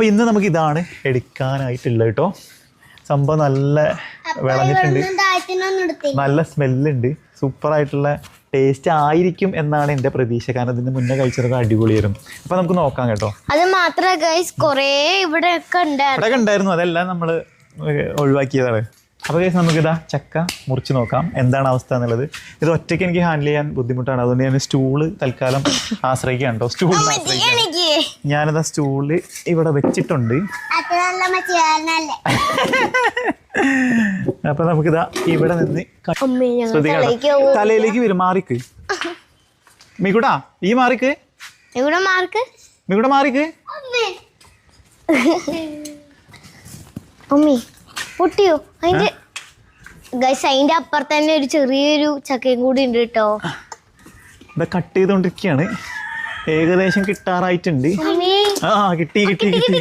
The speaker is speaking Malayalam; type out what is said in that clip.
അപ്പോൾ ഇന്ന് നമുക്ക് ഇതാണ് എടുക്കാനായിട്ടുള്ളത് കേട്ടോ. സംഭവം നല്ല വിളഞ്ഞിട്ടുണ്ട്. നല്ല സ്മെല്ലുണ്ട് സൂപ്പറായിട്ടുള്ള ടേസ്റ്റ് ആയിരിക്കും എന്നാണ് എന്റെ പ്രതീക്ഷ. കാരണം ഇതിന് മുന്നേ കഴിച്ചതൊക്കെ അടിപൊളിയായിരുന്നു അപ്പോൾ നമുക്ക് നോക്കാം കേട്ടോ. അത് മാത്രമല്ല കൊറേ ഇവിടെ ഒക്കെ ഉണ്ടായിരുന്നു. അതെല്ലാം നമ്മൾ ഒഴിവാക്കിയതാണ്. അപ്പോൾ കേസ് നമുക്കിതാ ചക്ക മുറിച്ച് നോക്കാം. എന്താണ് അവസ്ഥ എന്നുള്ളത്. ഇത് ഒറ്റയ്ക്ക് എനിക്ക് ഹാൻഡിൽ ചെയ്യാൻ ബുദ്ധിമുട്ടാണ്. അതുകൊണ്ട് ഞാൻ സ്റ്റൂൾ തൽക്കാലം ആശ്രയിക്കാം കേട്ടോ. സ്റ്റൂളിനെ ആശ്രയിക്കാം എനിക്ക് ഞാനിതാ സ്റ്റൂളിൽ ഇവിടെ വെച്ചിട്ടുണ്ട്. അപ്പൊ നമുക്കിതാ ഇവിടെ നിന്ന്. തലയിലേക്ക് വരും മാറിക്ക്. മികുടാ ഈ മാറിക്ക്. മികുടെ മാറിക്ക്. പൊട്ടിയോ? അതിന്റെ ഗൈസ് അതിന്റെ അപ്പുറത്ത് തന്നെ ഒരു ചെറിയൊരു ചക്കയും കൂടി ഉണ്ട് കേട്ടോ. കട്ട് ചെയ്തുകൊണ്ടിരിക്കുകയാണ് ഏകദേശം കിട്ടാറായിട്ടുണ്ട്. ആ കിട്ടി. കിട്ടി കിട്ടി.